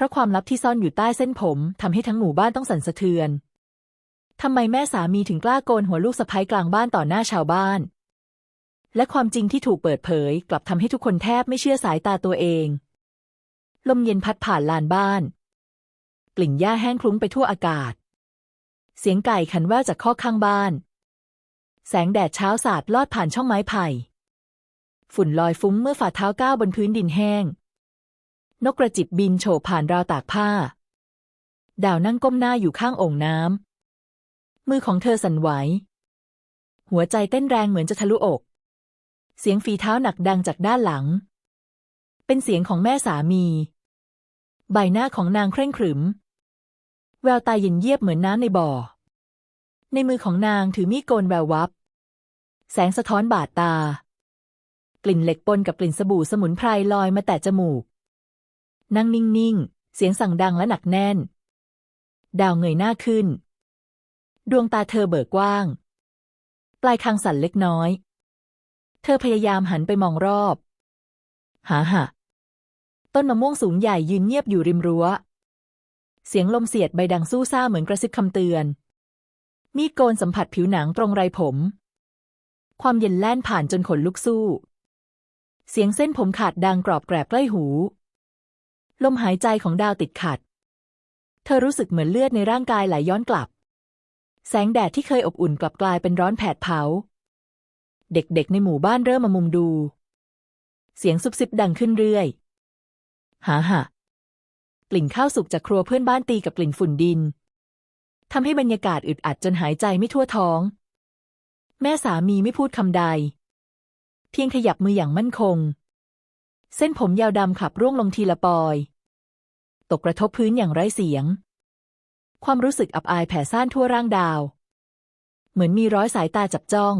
ราะความลับที่ซ่อนอยู่ใต้เส้นผมทำให้ทั้งหมู่บ้านต้องสั่นสะเทือน ทำไมแม่สามีถึงกล้าโกนหัวลูกสะใภ้กลางบ้านต่อหน้าชาวบ้าน และความจริงที่ถูกเปิดเผย กลับทำให้ทุกคนแทบไม่เชื่อสายตาตัวเอง ลมเย็นพัดผ่านลานบ้าน กลิ่นหญ้าแห้งคลุ้งไปทั่วอากาศ เสียงไก่ขันแว่วจากข้อข้างบ้าน แสงแดดเช้าสาดลอดผ่านช่องไม้ไผ่ ฝุ่นลอยฟุ้งเมื่อฝ่าเท้าก้าวบนพื้นดินแห้ง นกกระจิบบินโฉบผ่านราวตากผ้า ดาวนั่งก้มหน้าอยู่ข้างโอ่งน้ำ มือของเธอสั่นไหว หัวใจเต้นแรงเหมือนจะทะลุอก เสียงฝีเท้าหนักดังจากด้านหลัง เป็นเสียงของแม่สามี ใบหน้าของนางเคร่งขรึม แววตาเย็นเยียบเหมือนน้ำในบ่อ ในมือของนางถือมีดโกนแวววับ แสงสะท้อนบาดตา กลิ่นเหล็กปนกับกลิ่นสบู่สมุนไพรลอยมาแต่จมูก นั่งนิ่งๆ เสียงสั่งดังและหนักแน่น ดาวเงยหน้าขึ้น ดวงตาเธอเบิกกว้าง ปลายคางสั่นเล็กน้อย เธอพยายามหันไปมองรอบ หาหะต้นมะม่วงสูงใหญ่ยืนเงียบอยู่ริมรั้ว เสียงลมเสียดใบดังสู้ซ่าเหมือนกระซิบคำเตือน มีดโกนสัมผัสผิวหนังตรงไรผม ความเย็นแล่นผ่านจนขนลุกสู้ เสียงเส้นผมขาดดังกรอบแกรบใกล้หู ลมหายใจของดาวติดขัด เธอรู้สึกเหมือนเลือดในร่างกายไหลย้อนกลับ แสงแดดที่เคยอบอุ่นกลับกลายเป็นร้อนแผดเผา เด็กๆในหมู่บ้านเริ่มมามุงดู เสียงซุบซิบดังขึ้นเรื่อย หาหะกลิ่นข้าวสุกจากครัวเพื่อนบ้านตีกับกลิ่นฝุ่นดินทำให้บรรยากาศอึดอัดจนหายใจไม่ทั่วท้อง แม่สามีไม่พูดคำใด เพียงขยับมืออย่างมั่นคง เส้นผมยาวดำขับร่วงลงทีละปอย ตกกระทบพื้นอย่างไร้เสียง ความรู้สึกอับอายแผ่ซ่านทั่วร่างดาว เหมือนมีร้อยสายตาจับจ้อง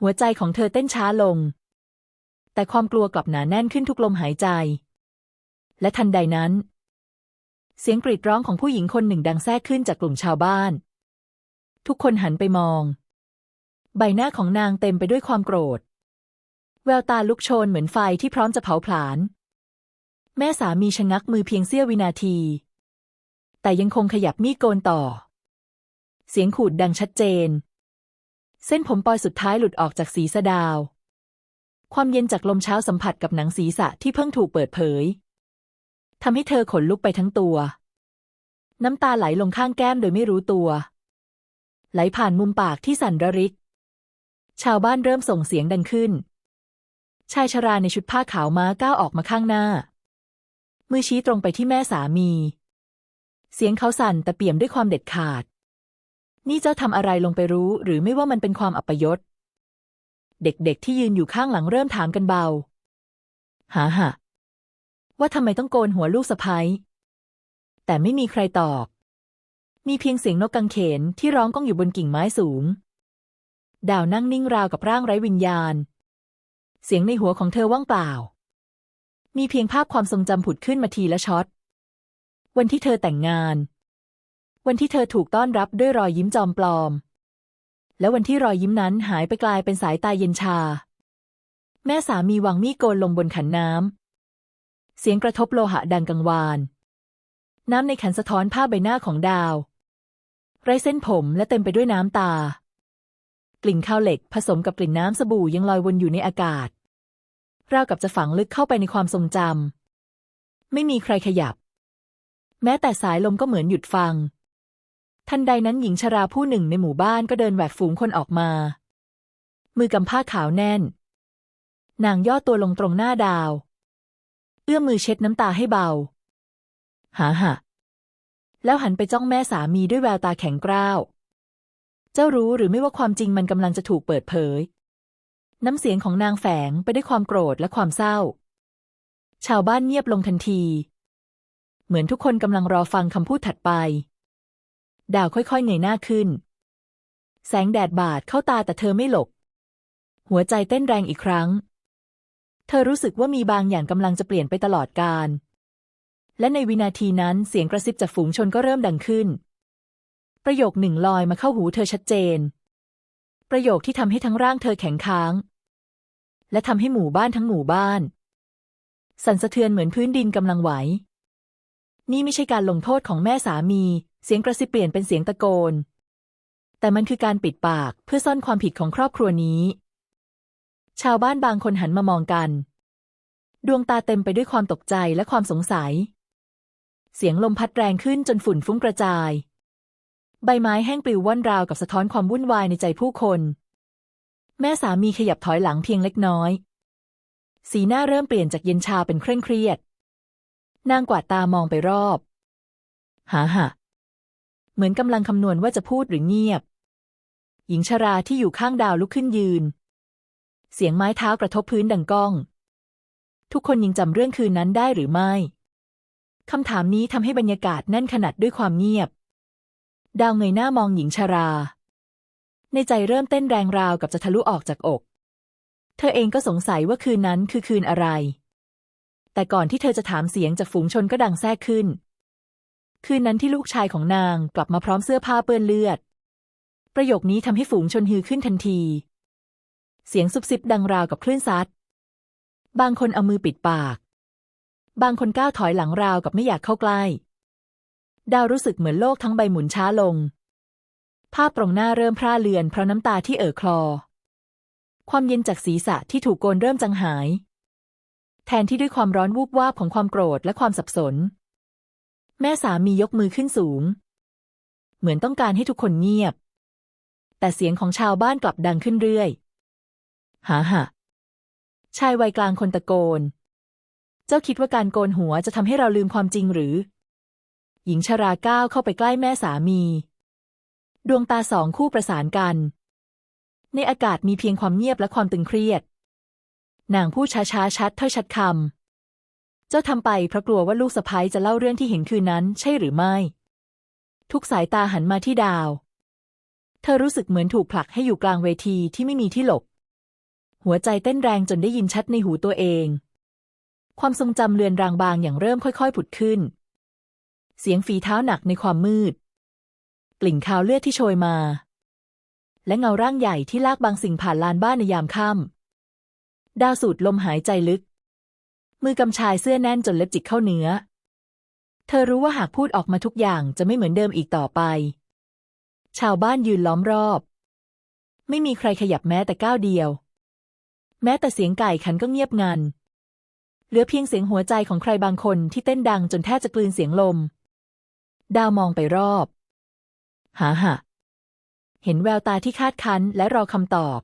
หัวใจของเธอเต้นช้าลง แต่ความกลัวกลับหนาแน่นขึ้นทุกลมหายใจ และทันใดนั้น เสียงกรีดร้องของผู้หญิงคนหนึ่งดังแทรกขึ้นจากกลุ่มชาวบ้าน ทุกคนหันไปมอง ใบหน้าของนางเต็มไปด้วยความโกรธ แววตาลุกโชนเหมือนไฟที่พร้อมจะเผาผลาญ แม่สามีชะงักมือเพียงเสี้ยววินาที แต่ยังคงขยับมีดโกนต่อ เสียงขูดดังชัดเจน เส้นผมปอยสุดท้ายหลุดออกจากศีรษะดาว ความเย็นจากลมเช้าสัมผัสกับหนังศีรษะที่เพิ่งถูกเปิดเผยทำให้เธอขนลุกไปทั้งตัว น้ำตาไหลลงข้างแก้มโดยไม่รู้ตัว ไหลผ่านมุมปากที่สั่นระริก ชาวบ้านเริ่มส่งเสียงดังขึ้น ชายชราในชุดผ้าขาวม้าก้าวออกมาข้างหน้า มือชี้ตรงไปที่แม่สามี เสียงเขาสั่นแต่เปี่ยมด้วยความเด็ดขาด นี่เจ้าทำอะไรลงไปรู้ หรือไม่ว่ามันเป็นความอัปยศ เด็กๆที่ยืนอยู่ข้างหลังเริ่มถามกันเบา หาหะว่าทำไมต้องโกนหัวลูกสะพ้ยแต่ไม่มีใครตอบ มีเพียงเสียงนกกังเขนที่ร้องก้องอยู่บนกิ่งไม้สูง ดาวนั่งนิ่งราวกับร่างไร้วิญญาณ เสียงในหัวของเธอว่างเปล่า มีเพียงภาพความทรงจำผุดขึ้นมาทีละช็อต วันที่เธอแต่งงาน วันที่เธอถูกต้อนรับด้วยรอยยิ้มจอมปลอม และวันที่รอยยิ้มนั้นหายไปกลายเป็นสายตาเย็นชา แม่สามีวางมีดโกนลงบนขันน้ำ เสียงกระทบโลหะดังกังวาน น้ำในขันสะท้อนภาพใบหน้าของดาว ไร้เส้นผมและเต็มไปด้วยน้ำตา กลิ่นข้าวเหล็กผสมกับกลิ่นน้ำสบู่ยังลอยวนอยู่ในอากาศราวกับจะฝังลึกเข้าไปในความทรงจำไม่มีใครขยับ แม้แต่สายลมก็เหมือนหยุดฟัง ทันใดนั้นหญิงชราผู้หนึ่งในหมู่บ้านก็เดินแหวกฝูงคนออกมา มือกำผ้าขาวแน่น นางย่อตัวลงตรงหน้าดาว เอื้อมมือเช็ดน้ำตาให้เบา หาหะแล้วหันไปจ้องแม่สามีด้วยแววตาแข็งกร้าว เจ้ารู้หรือไม่ว่าความจริงมันกำลังจะถูกเปิดเผย น้ำเสียงของนางแฝงไปด้วยความโกรธและความเศร้า ชาวบ้านเงียบลงทันที เหมือนทุกคนกำลังรอฟังคำพูดถัดไป ดาวค่อยๆเงยหน้าขึ้น แสงแดดบาดเข้าตาแต่เธอไม่หลบ หัวใจเต้นแรงอีกครั้ง เธอรู้สึกว่ามีบางอย่างกำลังจะเปลี่ยนไปตลอดกาลและในวินาทีนั้นเสียงกระซิบจากฝูงชนก็เริ่มดังขึ้น ประโยคหนึ่งลอยมาเข้าหูเธอชัดเจน ประโยคที่ทำให้ทั้งร่างเธอแข็งค้าง และทำให้หมู่บ้านทั้งหมู่บ้าน สั่นสะเทือนเหมือนพื้นดินกำลังไหว นี่ไม่ใช่การลงโทษของแม่สามี เสียงกระซิบเปลี่ยนเป็นเสียงตะโกน แต่มันคือการปิดปากเพื่อซ่อนความผิดของครอบครัวนี้ ชาวบ้านบางคนหันมามองกัน ดวงตาเต็มไปด้วยความตกใจและความสงสัย เสียงลมพัดแรงขึ้นจนฝุ่นฟุ้งกระจาย ใบไม้แห้งปลิวว่อนราวกับสะท้อนความวุ่นวายในใจผู้คน แม่สามีขยับถอยหลังเพียงเล็กน้อย สีหน้าเริ่มเปลี่ยนจากเย็นชาเป็นเคร่งเครียด นางกวาดตามองไปรอบ หาหะเหมือนกำลังคำนวณว่าจะพูดหรือเงียบ หญิงชราที่อยู่ข้างดาวลุกขึ้นยืน เสียงไม้เท้ากระทบพื้นดังก้อง ทุกคนยังจำเรื่องคืนนั้นได้หรือไม่คำถามนี้ทำให้บรรยากาศแน่นขนาดด้วยความเงียบ ดาวเงยหน้ามองหญิงชรา ในใจเริ่มเต้นแรงราวกับจะทะลุออกจากอก เธอเองก็สงสัยว่าคืนนั้นคือคืนอะไร แต่ก่อนที่เธอจะถามเสียงจากฝูงชนก็ดังแทรกขึ้น คืนนั้นที่ลูกชายของนางกลับมาพร้อมเสื้อผ้าเปื้อนเลือด ประโยคนี้ทำให้ฝูงชนฮือขึ้นทันที เสียงซุบซิบดังราวกับคลื่นซัด บางคนเอามือปิดปาก บางคนก้าวถอยหลังราวกับไม่อยากเข้าใกล้ ดาวรู้สึกเหมือนโลกทั้งใบหมุนช้าลง ภาพตรงหน้าเริ่มพร่าเลือนเพราะน้ำตาที่เอ่อคลอ ความเย็นจากศีรษะที่ถูกโกนเริ่มจางหาย แทนที่ด้วยความร้อนวูบวาบของความโกรธและความสับสน แม่สามียกมือขึ้นสูง เหมือนต้องการให้ทุกคนเงียบ แต่เสียงของชาวบ้านกลับดังขึ้นเรื่อยหาหะชายวัยกลางคนตะโกน เจ้าคิดว่าการโกนหัวจะทำให้เราลืมความจริงหรือ หญิงชราก้าวเข้าไปใกล้แม่สามี ดวงตาสองคู่ประสานกัน ในอากาศมีเพียงความเงียบและความตึงเครียด นางพูดช้าๆชัดถ้อยชัดคำ เจ้าทำไปเพราะกลัวว่าลูกสะพ้ยจะเล่าเรื่องที่เห็นคืนนั้นใช่หรือไม่ ทุกสายตาหันมาที่ดาว เธอรู้สึกเหมือนถูกผลักให้อยู่กลางเวทีที่ไม่มีที่หลบ หัวใจเต้นแรงจนได้ยินชัดในหูตัวเองความทรงจำเลือนรางบางอย่างเริ่มค่อย ๆ ผุดขึ้น เสียงฝีเท้าหนักในความมืด กลิ่นคาวเลือดที่โชยมา และเงาร่างใหญ่ที่ลากบางสิ่งผ่านลานบ้านในยามค่ำดาวสูดลมหายใจลึก มือกำชายเสื้อแน่นจนเล็บจิกเข้าเนื้อ เธอรู้ว่าหากพูดออกมาทุกอย่างจะไม่เหมือนเดิมอีกต่อไป ชาวบ้านยืนล้อมรอบ ไม่มีใครขยับแม้แต่ก้าวเดียว แม้แต่เสียงไก่ขันก็เงียบงันเหลือเพียงเสียงหัวใจของใครบางคนที่เต้นดังจนแทบจะกลืนเสียงลม ดาวมองไปรอบ หาหะเห็นแววตาที่คาดคั้นและรอคำตอบ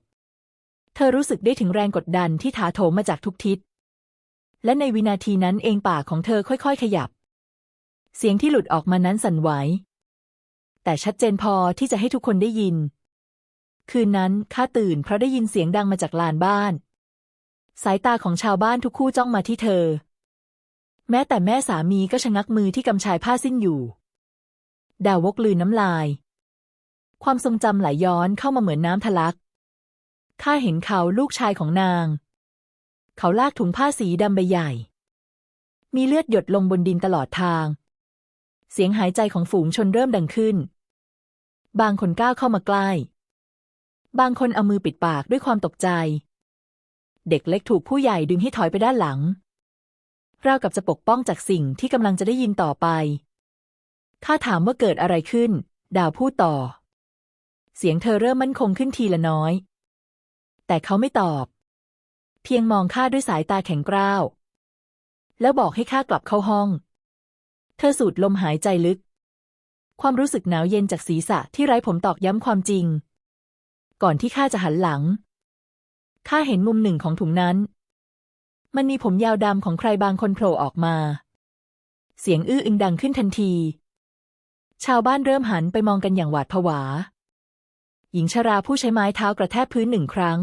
เธอรู้สึกได้ถึงแรงกดดันที่ถาโถมมาจากทุกทิศ และในวินาทีนั้นเองปากของเธอค่อยๆ ขยับ เสียงที่หลุดออกมานั้นสั่นไหว แต่ชัดเจนพอที่จะให้ทุกคนได้ยิน คืนนั้นข้าตื่นเพราะได้ยินเสียงดังมาจากลานบ้าน สายตาของชาวบ้านทุกคู่จ้องมาที่เธอ แม้แต่แม่สามีก็ชะงักมือที่กำชายผ้าสิ้นอยู่ ดาววกลืนน้ำลาย ความทรงจำไหลย้อนเข้ามาเหมือนน้ำทะลัก ข้าเห็นเขาลูกชายของนาง เขาลากถุงผ้าสีดำใบใหญ่ มีเลือดหยดลงบนดินตลอดทาง เสียงหายใจของฝูงชนเริ่มดังขึ้น บางคนก้าวเข้ามาใกล้ บางคนเอามือปิดปากด้วยความตกใจ เด็กเล็กถูกผู้ใหญ่ดึงให้ถอยไปด้านหลังราวกับจะปกป้องจากสิ่งที่กำลังจะได้ยินต่อไป ข้าถามว่าเกิดอะไรขึ้น ดาวพูดต่อ เสียงเธอเริ่มมั่นคงขึ้นทีละน้อย แต่เขาไม่ตอบ เพียงมองข้าด้วยสายตาแข็งกร้าว แล้วบอกให้ข้ากลับเข้าห้อง เธอสูดลมหายใจลึก ความรู้สึกหนาวเย็นจากศีรษะที่ไร้ผมตอกย้ำความจริง ก่อนที่ข้าจะหันหลัง ข้าเห็นมุมหนึ่งของถุงนั้น มันมีผมยาวดำของใครบางคนโผล่ออกมาเสียงอื้ออึงดังขึ้นทันที ชาวบ้านเริ่มหันไปมองกันอย่างหวาดผวา หญิงชราผู้ใช้ไม้เท้ากระแทกพื้นหนึ่งครั้ง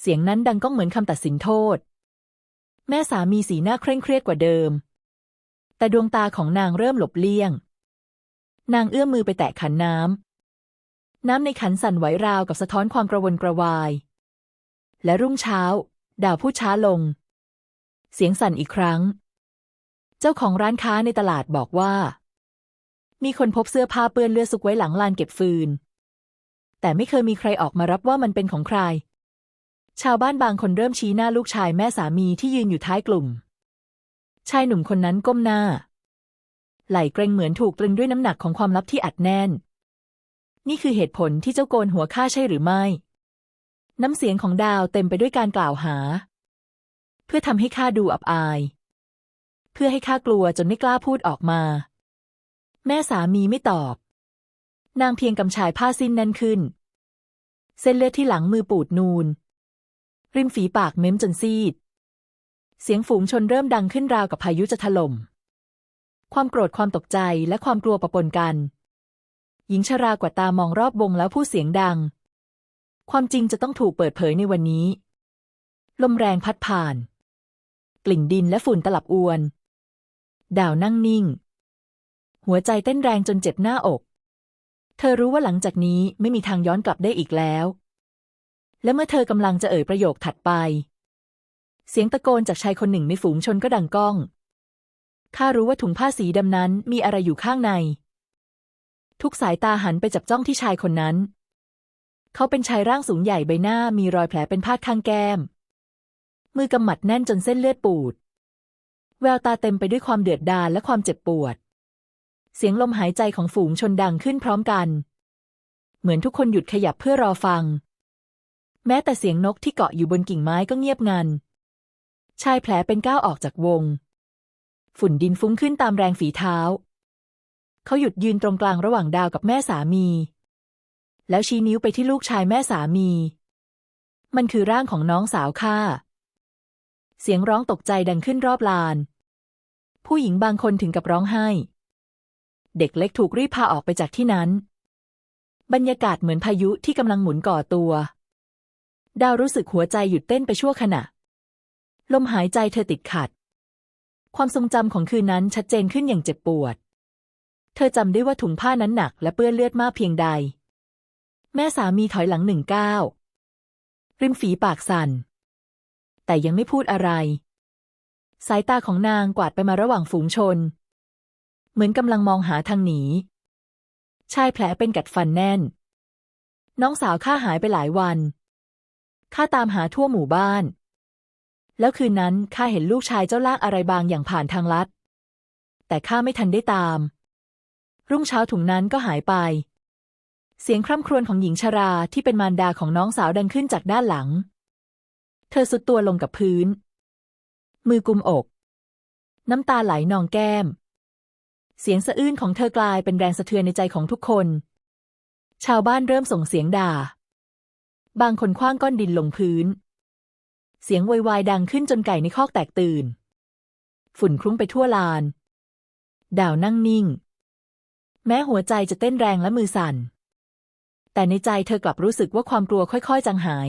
เสียงนั้นดังก้องเหมือนคำตัดสินโทษ แม่สามีสีหน้าเคร่งเครียดกว่าเดิม แต่ดวงตาของนางเริ่มหลบเลี่ยง นางเอื้อมมือไปแตะขันน้ำ น้ำในขันสั่นไหวราวกับสะท้อนความกระวนกระวาย และรุ่งเช้า ดาวพูดช้าลง เสียงสั่นอีกครั้ง เจ้าของร้านค้าในตลาดบอกว่า มีคนพบเสื้อผ้าเปื้อนเลือดซุกไว้หลังลานเก็บฟืน แต่ไม่เคยมีใครออกมารับว่ามันเป็นของใคร ชาวบ้านบางคนเริ่มชี้หน้าลูกชายแม่สามีที่ยืนอยู่ท้ายกลุ่ม ชายหนุ่มคนนั้นก้มหน้า ไหล่เกรงเหมือนถูกตรึงด้วยน้ำหนักของความลับที่อัดแน่น นี่คือเหตุผลที่เจ้าโกนหัวข้าใช่หรือไม่ น้ำเสียงของดาวเต็มไปด้วยการกล่าวหา เพื่อทำให้ข้าดูอับอาย เพื่อให้ข้ากลัวจนไม่กล้าพูดออกมา แม่สามีไม่ตอบ นางเพียงกำชายผ้าสิ้นแน่นขึ้น เส้นเลือดที่หลังมือปูดนูน ริมฝีปากเม้มจนซีด เสียงฝูงชนเริ่มดังขึ้นราวกับพายุจะถล่ม ความโกรธความตกใจและความกลัวปะปนกัน หญิงชรากว่าตามองรอบวงแล้วพูดเสียงดัง ความจริงจะต้องถูกเปิดเผยในวันนี้ ลมแรงพัดผ่าน กลิ่นดินและฝุ่นตลับอวน ดาวนั่งนิ่ง หัวใจเต้นแรงจนเจ็บหน้าอก เธอรู้ว่าหลังจากนี้ไม่มีทางย้อนกลับได้อีกแล้ว และเมื่อเธอกำลังจะเอ่ยประโยคถัดไป เสียงตะโกนจากชายคนหนึ่งในฝูงชนก็ดังก้อง ข้ารู้ว่าถุงผ้าสีดำนั้นมีอะไรอยู่ข้างใน ทุกสายตาหันไปจับจ้องที่ชายคนนั้น เขาเป็นชายร่างสูงใหญ่ใบหน้ามีรอยแผลเป็นพาดข้างแก้ม มือกำหมัดแน่นจนเส้นเลือดปูด แววตาเต็มไปด้วยความเดือดดาลและความเจ็บปวด เสียงลมหายใจของฝูงชนดังขึ้นพร้อมกัน เหมือนทุกคนหยุดขยับเพื่อรอฟัง แม้แต่เสียงนกที่เกาะอยู่บนกิ่งไม้ก็เงียบงัน ชายแผลเป็นก้าวออกจากวง ฝุ่นดินฟุ้งขึ้นตามแรงฝีเท้า เขาหยุดยืนตรงกลางระหว่างดาวกับแม่สามี แล้วชี้นิ้วไปที่ลูกชายแม่สามี มันคือร่างของน้องสาวข้าเสียงร้องตกใจดังขึ้นรอบลาน ผู้หญิงบางคนถึงกับร้องไห้ เด็กเล็กถูกรีบพาออกไปจากที่นั้น บรรยากาศเหมือนพายุที่กำลังหมุนก่อตัว ดาวรู้สึกหัวใจหยุดเต้นไปชั่วขณะ ลมหายใจเธอติดขัด ความทรงจำของคืนนั้นชัดเจนขึ้นอย่างเจ็บปวด เธอจำได้ว่าถุงผ้านั้นหนักและเปื้อนเลือดมากเพียงใด แม่สามีถอยหลังหนึ่งก้าวริมฝีปากสั่น แต่ยังไม่พูดอะไร สายตาของนางกวาดไปมาระหว่างฝูงชน เหมือนกำลังมองหาทางหนี ชายแผลเป็นกัดฟันแน่น น้องสาวข้าหายไปหลายวัน ข้าตามหาทั่วหมู่บ้าน แล้วคืนนั้นข้าเห็นลูกชายเจ้าลากอะไรบางอย่างผ่านทางลัด แต่ข้าไม่ทันได้ตาม รุ่งเช้าถุงนั้นก็หายไป เสียงคร่ำครวญของหญิงชราที่เป็นมารดาของน้องสาวดังขึ้นจากด้านหลัง เธอสุดตัวลงกับพื้น มือกุมอก น้ำตาไหลนองแก้ม เสียงสะอื้นของเธอกลายเป็นแรงสะเทือนในใจของทุกคน ชาวบ้านเริ่มส่งเสียงด่า บางคนคว้างก้อนดินลงพื้น เสียงโวยวายดังขึ้นจนไก่ในคอกแตกตื่น ฝุ่นคลุ้งไปทั่วลาน ดาวนั่งนิ่ง แม้หัวใจจะเต้นแรงและมือสั่น แต่ในใจเธอกลับรู้สึกว่าความกลัวค่อยๆ จางหาย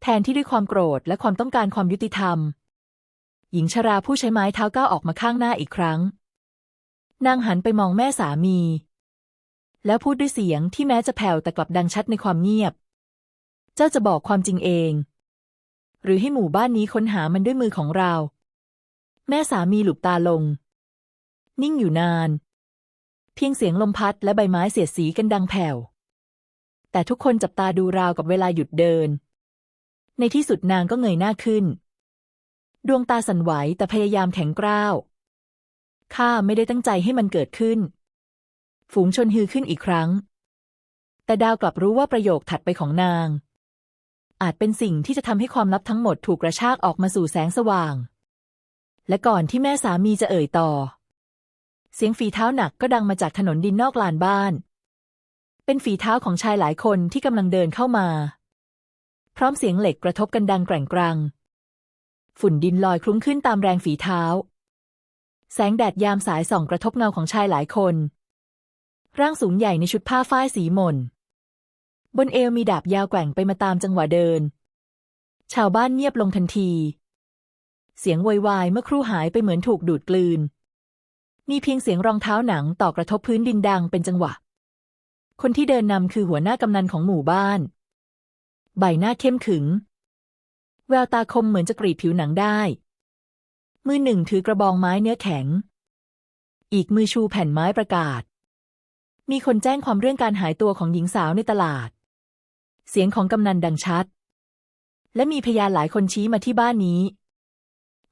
แทนที่ด้วยความโกรธและความต้องการความยุติธรรม หญิงชราผู้ใช้ไม้เท้าก้าวออกมาข้างหน้าอีกครั้ง นางหันไปมองแม่สามี แล้วพูดด้วยเสียงที่แม้จะแผ่วแต่กลับดังชัดในความเงียบ เจ้าจะบอกความจริงเอง หรือให้หมู่บ้านนี้ค้นหามันด้วยมือของเรา แม่สามีหลุบตาลง นิ่งอยู่นาน เพียงเสียงลมพัดและใบไม้เสียดสีกันดังแผ่ว แต่ทุกคนจับตาดูราวกับเวลาหยุดเดิน ในที่สุดนางก็เงยหน้าขึ้น ดวงตาสั่นไหวแต่พยายามแข็งกร้าว ข้าไม่ได้ตั้งใจให้มันเกิดขึ้น ฝูงชนฮือขึ้นอีกครั้ง แต่ดาวกลับรู้ว่าประโยคถัดไปของนาง อาจเป็นสิ่งที่จะทำให้ความลับทั้งหมดถูกกระชากออกมาสู่แสงสว่าง และก่อนที่แม่สามีจะเอ่ยต่อ เสียงฝีเท้าหนักก็ดังมาจากถนนดินนอกลานบ้าน เป็นฝีเท้าของชายหลายคนที่กำลังเดินเข้ามา พร้อมเสียงเหล็กกระทบกันดังแกร่งกรังฝุ่นดินลอยคลุ้งขึ้นตามแรงฝีเท้า แสงแดดยามสายส่องกระทบเงาของชายหลายคน ร่างสูงใหญ่ในชุดผ้าฝ้ายสีหม่น บนเอวมีดาบยาวแกว่งไปมาตามจังหวะเดิน ชาวบ้านเงียบลงทันที เสียงโวยวายเมื่อครู่หายไปเหมือนถูกดูดกลืน มีเพียงเสียงรองเท้าหนังต่อกระทบพื้นดินดังเป็นจังหวะ คนที่เดินนำคือหัวหน้ากำนันของหมู่บ้าน ใบหน้าเข้มขึง แววตาคมเหมือนจะกรีดผิวหนังได้ มือหนึ่งถือกระบองไม้เนื้อแข็ง อีกมือชูแผ่นไม้ประกาศ มีคนแจ้งความเรื่องการหายตัวของหญิงสาวในตลาด เสียงของกำนันดังชัด และมีพยานหลายคนชี้มาที่บ้านนี้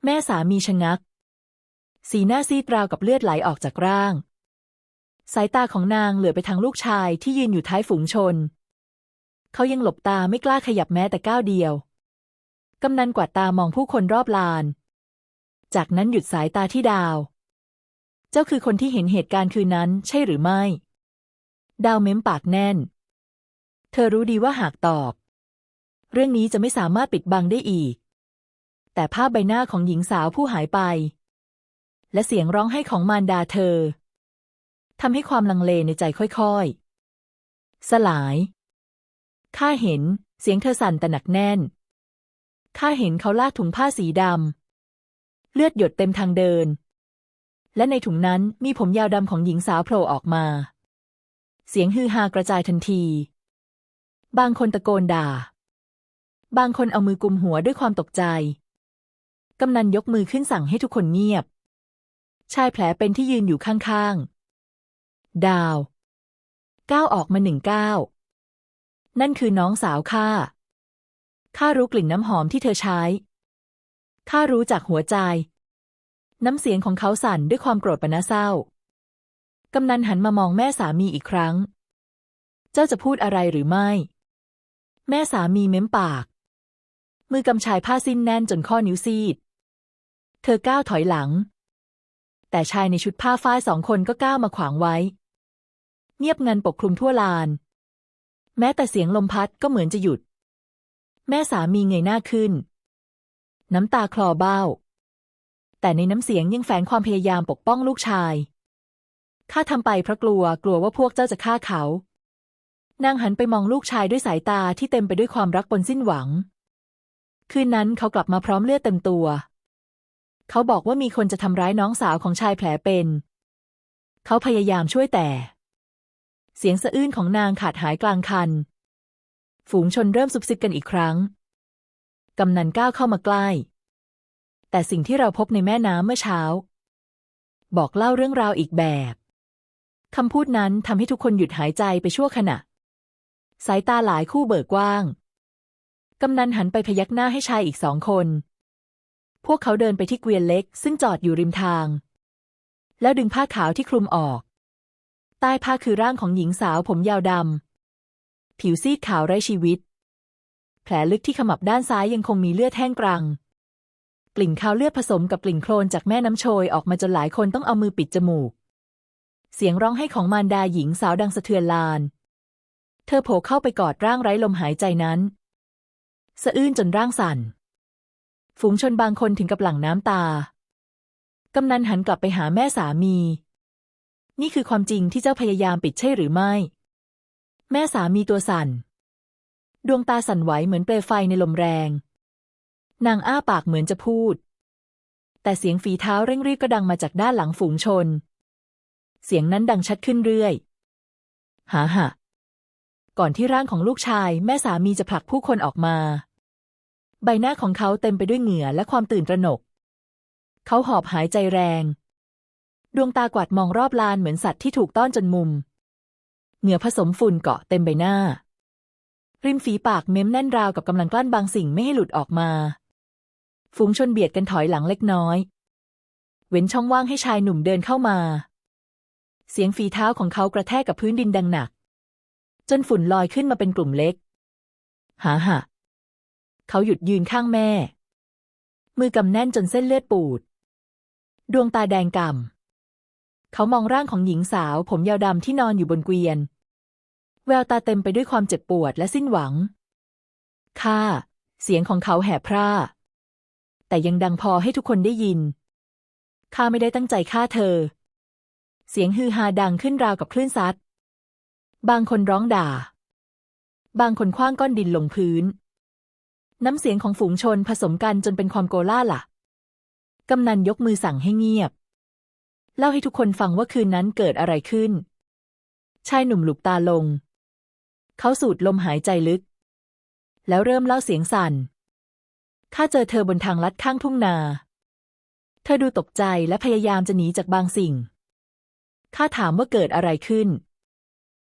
แม่สามีชะงัก สีหน้าซีดราวกับเลือดไหลออกจากร่าง สายตาของนางเหลือไปทางลูกชายที่ยืนอยู่ท้ายฝูงชน เขายังหลบตาไม่กล้าขยับแม้แต่ก้าวเดียวกำนันกวาดตามองผู้คนรอบลาน จากนั้นหยุดสายตาที่ดาว เจ้าคือคนที่เห็นเหตุการณ์คืนนั้น ใช่หรือไม่ ดาวเม้มปากแน่น เธอรู้ดีว่าหากตอบ เรื่องนี้จะไม่สามารถปิดบังได้อีก แต่ภาพใบหน้าของหญิงสาวผู้หายไป และเสียงร้องไห้ของมารดาเธอทำให้ความลังเลในใจค่อยๆ สลาย ข้าเห็น เสียงเธอสั่นแต่หนักแน่น ข้าเห็นเขาลากถุงผ้าสีดำ เลือดหยดเต็มทางเดิน และในถุงนั้นมีผมยาวดำของหญิงสาวโผล่ออกมา เสียงฮือฮากระจายทันที บางคนตะโกนด่า บางคนเอามือกุมหัวด้วยความตกใจ กำนันยกมือขึ้นสั่งให้ทุกคนเงียบ ชายแผลเป็นที่ยืนอยู่ข้างๆ ดาวก้าวออกมาหนึ่งก้าวนั่นคือน้องสาวข้าข้ารู้กลิ่นน้ำหอมที่เธอใช้ ข้ารู้จากหัวใจ น้ำเสียงของเขาสั่นด้วยความโกรธปนเศร้า กำนันหันมามองแม่สามีอีกครั้ง เจ้าจะพูดอะไรหรือไม่ แม่สามีเม้มปาก มือกำชายผ้าสิ้นแน่นจนข้อนิ้วซีด เธอก้าวถอยหลัง แต่ชายในชุดผ้าฝ้ายสองคนก็ก้าวมาขวางไว้ เงียบงันปกคลุมทั่วลาน แม้แต่เสียงลมพัดก็เหมือนจะหยุด แม่สามีเงยหน้าขึ้น น้ำตาคลอเบ้า แต่ในน้ำเสียงยังแฝงความพยายามปกป้องลูกชาย ข้าทำไปเพราะกลัวกลัวว่าพวกเจ้าจะฆ่าเขา นางหันไปมองลูกชายด้วยสายตาที่เต็มไปด้วยความรักปนสิ้นหวัง คืนนั้นเขากลับมาพร้อมเลือดเต็มตัว เขาบอกว่ามีคนจะทำร้ายน้องสาวของชายแผลเป็น เขาพยายามช่วยแต่ เสียงสะอื้นของนางขาดหายกลางคัน ฝูงชนเริ่มซุบซิบกันอีกครั้ง กำนันก้าวเข้ามาใกล้ แต่สิ่งที่เราพบในแม่น้ำเมื่อเช้า บอกเล่าเรื่องราวอีกแบบคำพูดนั้นทำให้ทุกคนหยุดหายใจไปชั่วขณะ สายตาหลายคู่เบิกกว้าง กำนันหันไปพยักหน้าให้ชายอีกสองคน พวกเขาเดินไปที่เกวียนเล็ก ซึ่งจอดอยู่ริมทาง แล้วดึงผ้าขาวที่คลุมออก ใต้ผ้าคือร่างของหญิงสาวผมยาวดำผิวซีดขาวไร้ชีวิต แผลลึกที่ขมับด้านซ้ายยังคงมีเลือดแห้งกรัง กลิ่นคาวเลือดผสมกับกลิ่นโคลนจากแม่น้ำโชยออกมาจนหลายคนต้องเอามือปิดจมูก เสียงร้องไห้ของมารดาหญิงสาวดังสะเทือนลาน เธอโผล่เข้าไปกอดร่างไร้ลมหายใจนั้น สะอื้นจนร่างสั่น ฝูงชนบางคนถึงกับหลั่งน้ำตา กำนันหันกลับไปหาแม่สามี นี่คือความจริงที่เจ้าพยายามปิดใช่หรือไม่ แม่สามีตัวสั่น ดวงตาสั่นไหวเหมือนเปลวไฟในลมแรง นางอ้าปากเหมือนจะพูด แต่เสียงฝีเท้าเร่งรีบก็ดังมาจากด้านหลังฝูงชน เสียงนั้นดังชัดขึ้นเรื่อยหาหะก่อนที่ร่างของลูกชาย แม่สามีจะผลักผู้คนออกมา ใบหน้าของเขาเต็มไปด้วยเหงื่อและความตื่นตระหนก เขาหอบหายใจแรง ดวงตากวาดมองรอบลานเหมือนสัตว์ที่ถูกต้อนจนมุม เหงื่อผสมฝุ่นเกาะเต็มใบหน้า ริมฝีปากเม้มแน่นราวกับกำลังกลั้นบางสิ่งไม่ให้หลุดออกมา ฝูงชนเบียดกันถอยหลังเล็กน้อย เว้นช่องว่างให้ชายหนุ่มเดินเข้ามา เสียงฝีเท้าของเขากระแทกกับพื้นดินดังหนัก จนฝุ่นลอยขึ้นมาเป็นกลุ่มเล็ก หาหะเขาหยุดยืนข้างแม่ มือกำแน่นจนเส้นเลือดปูด ดวงตาแดงก่ำเขามองร่างของหญิงสาวผมยาวดำที่นอนอยู่บนเกวียน แววตาเต็มไปด้วยความเจ็บปวดและสิ้นหวังข้าเสียงของเขาแหบพร่า แต่ยังดังพอให้ทุกคนได้ยิน ข้าไม่ได้ตั้งใจฆ่าเธอ เสียงฮือฮาดังขึ้นราวกับคลื่นซัด บางคนร้องด่า บางคนคว้างก้อนดินลงพื้น น้ำเสียงของฝูงชนผสมกันจนเป็นความโกล่าหละกำนันยกมือสั่งให้เงียบ เล่าให้ทุกคนฟังว่าคืนนั้นเกิดอะไรขึ้นชายหนุ่มหลุบตาลง เขาสูดลมหายใจลึก แล้วเริ่มเล่าเสียงสั่น ข้าเจอเธอบนทางลัดข้างทุ่งนา เธอดูตกใจและพยายามจะหนีจากบางสิ่ง ข้าถามว่าเกิดอะไรขึ้น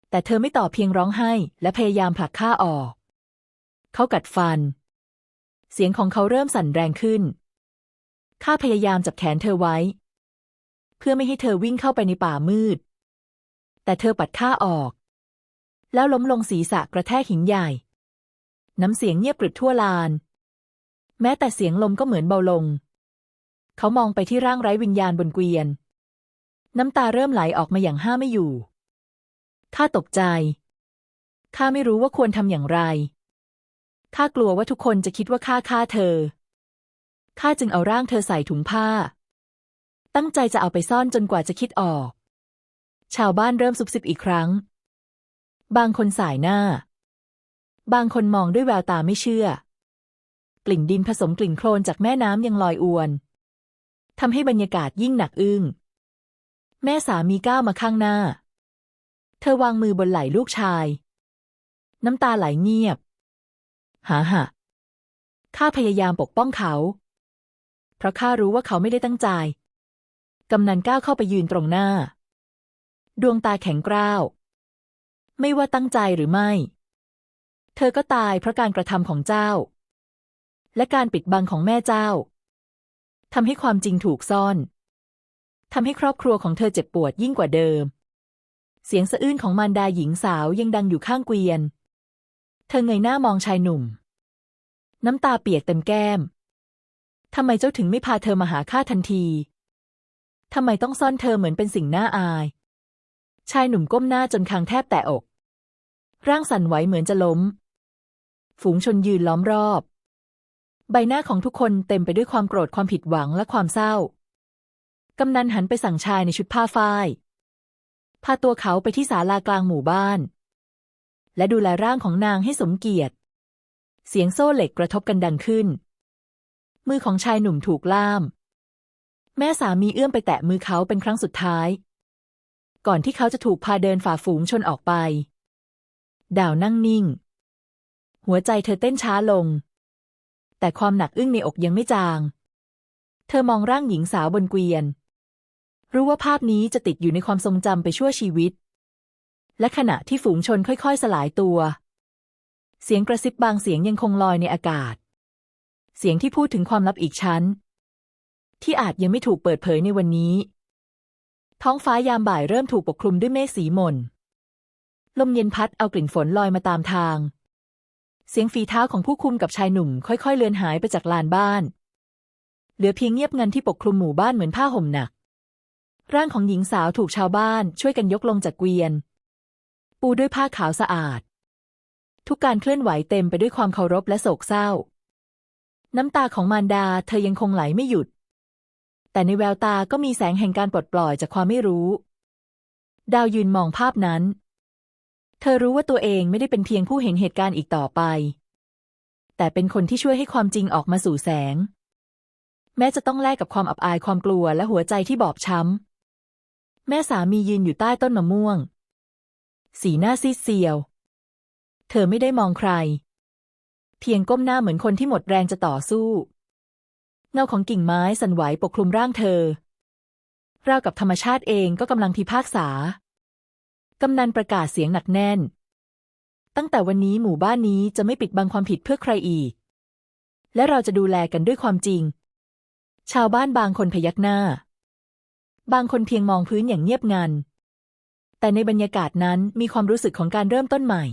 แต่เธอไม่ตอบเพียงร้องไห้และพยายามผลักข้าออก เขากัดฟัน เสียงของเขาเริ่มสั่นแรงขึ้น ข้าพยายามจับแขนเธอไว้ เพื่อไม่ให้เธอวิ่งเข้าไปในป่ามืด แต่เธอปัดข้าออก แล้วล้มลงศีรษะกระแทกหินใหญ่ น้ำเสียงเงียบกริบทั่วลาน แม้แต่เสียงลมก็เหมือนเบาลง เขามองไปที่ร่างไร้วิญญาณบนเกวียน น้ำตาเริ่มไหลออกมาอย่างห้าไม่อยู่ ข้าตกใจ ข้าไม่รู้ว่าควรทำอย่างไร ข้ากลัวว่าทุกคนจะคิดว่าข้าฆ่าเธอ ข้าจึงเอาร่างเธอใส่ถุงผ้า ตั้งใจจะเอาไปซ่อนจนกว่าจะคิดออก ชาวบ้านเริ่มซุบซิบอีกครั้ง บางคนสายหน้า บางคนมองด้วยแววตาไม่เชื่อ กลิ่นดินผสมกลิ่นโคลนจากแม่น้ำยังลอยอวนทำให้บรรยากาศยิ่งหนักอึ้ง แม่สามีก้าวมาข้างหน้า เธอวางมือบนไหล่ลูกชาย น้ำตาไหลเงียบ หาหะข้าพยายามปกป้องเขา เพราะข้ารู้ว่าเขาไม่ได้ตั้งใจ กำนันก้าวเข้าไปยืนตรงหน้า ดวงตาแข็งกร้าว ไม่ว่าตั้งใจหรือไม่ เธอก็ตายเพราะการกระทำของเจ้า และการปิดบังของแม่เจ้าทำให้ความจริงถูกซ่อนทำให้ครอบครัวของเธอเจ็บปวดยิ่งกว่าเดิม เสียงสะอื้นของมารดาหญิงสาวยังดังอยู่ข้างเกวียน เธอเงยหน้ามองชายหนุ่ม น้ำตาเปียกเต็มแก้มทำไมเจ้าถึงไม่พาเธอมาหาข้าทันที ทำไมต้องซ่อนเธอเหมือนเป็นสิ่งน่าอาย ชายหนุ่มก้มหน้าจนคางแทบแตะอก ร่างสั่นไหวเหมือนจะล้ม ฝูงชนยืนล้อมรอบ ใบหน้าของทุกคนเต็มไปด้วยความโกรธความผิดหวังและความเศร้า กำนันหันไปสั่งชายในชุดผ้าฝ้าย พาตัวเขาไปที่ศาลากลางหมู่บ้าน และดูแลร่างของนางให้สมเกียรติ เสียงโซ่เหล็กกระทบกันดังขึ้น มือของชายหนุ่มถูกล่าม แม่สามีเอื้อมไปแตะมือเขาเป็นครั้งสุดท้าย ก่อนที่เขาจะถูกพาเดินฝ่าฝูงชนออกไป ดาวนั่งนิ่ง หัวใจเธอเต้นช้าลง แต่ความหนักอึ้งในอกยังไม่จาง เธอมองร่างหญิงสาวบนเกวียน รู้ว่าภาพนี้จะติดอยู่ในความทรงจำไปชั่วชีวิต และขณะที่ฝูงชนค่อยๆ สลายตัว เสียงกระซิบบางเสียงยังคงลอยในอากาศ เสียงที่พูดถึงความลับอีกชั้น ที่อาจยังไม่ถูกเปิดเผยในวันนี้ ท้องฟ้ายามบ่ายเริ่มถูกปกคลุมด้วยเมฆสีหม่น ลมเย็นพัดเอากลิ่นฝนลอยมาตามทาง เสียงฝีเท้าของผู้คุมกับชายหนุ่มค่อยๆ เลือนหายไปจากลานบ้าน เหลือเพียงเงียบงันที่ปกคลุมหมู่บ้านเหมือนผ้าห่มหนัก ร่างของหญิงสาวถูกชาวบ้านช่วยกันยกลงจากเกวียน ปูด้วยผ้าขาวสะอาด ทุกการเคลื่อนไหวเต็มไปด้วยความเคารพและโศกเศร้า น้ำตาของมารดาเธอยังคงไหลไม่หยุด แต่ในแววตาก็มีแสงแห่งการปลดปล่อยจากความไม่รู้ ดาวยืนมองภาพนั้น เธอรู้ว่าตัวเองไม่ได้เป็นเพียงผู้เห็นเหตุการณ์อีกต่อไป แต่เป็นคนที่ช่วยให้ความจริงออกมาสู่แสง แม้จะต้องแลกกับความอับอายความกลัวและหัวใจที่บอบช้ำ แม่สามียืนอยู่ใต้ต้นมะม่วง สีหน้าซีดเซียว เธอไม่ได้มองใคร เพียงก้มหน้าเหมือนคนที่หมดแรงจะต่อสู้ เงาของกิ่งไม้สั่นไหวปกคลุมร่างเธอ ราวกับธรรมชาติเองก็กำลังพิพากษา กำนันประกาศเสียงหนักแน่น ตั้งแต่วันนี้หมู่บ้านนี้จะไม่ปิดบังความผิดเพื่อใครอีก และเราจะดูแลกันด้วยความจริง ชาวบ้านบางคนพยักหน้า บางคนเพียงมองพื้นอย่างเงียบงัน แต่ในบรรยากาศนั้นมีความรู้สึกของการเริ่มต้นใหม่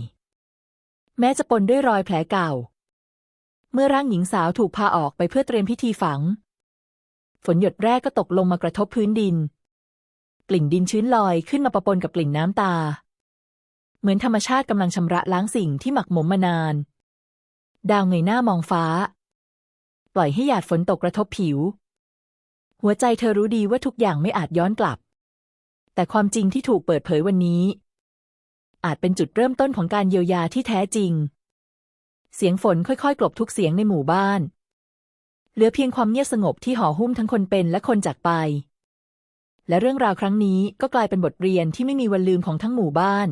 แม้จะปนด้วยรอยแผลเก่า เมื่อร่างหญิงสาวถูกพาออกไปเพื่อเตรียมพิธีฝัง ฝนหยดแรกก็ตกลงมากระทบพื้นดิน กลิ่นดินชื้นลอยขึ้นมาปะปนกับกลิ่นน้ำตา เหมือนธรรมชาติกำลังชำระล้างสิ่งที่หมักหมมมานาน ดาวเงยหน้ามองฟ้า ปล่อยให้หยาดฝนตกกระทบผิว หัวใจเธอรู้ดีว่าทุกอย่างไม่อาจย้อนกลับ แต่ความจริงที่ถูกเปิดเผยวันนี้ อาจเป็นจุดเริ่มต้นของการเยียวยาที่แท้จริง เสียงฝนค่อยๆ กลบทุกเสียงในหมู่บ้าน เหลือเพียงความเงียบสงบที่ห่อหุ้มทั้งคนเป็นและคนจากไป และเรื่องราวครั้งนี้ก็กลายเป็นบทเรียนที่ไม่มีวันลืมของทั้งหมู่บ้าน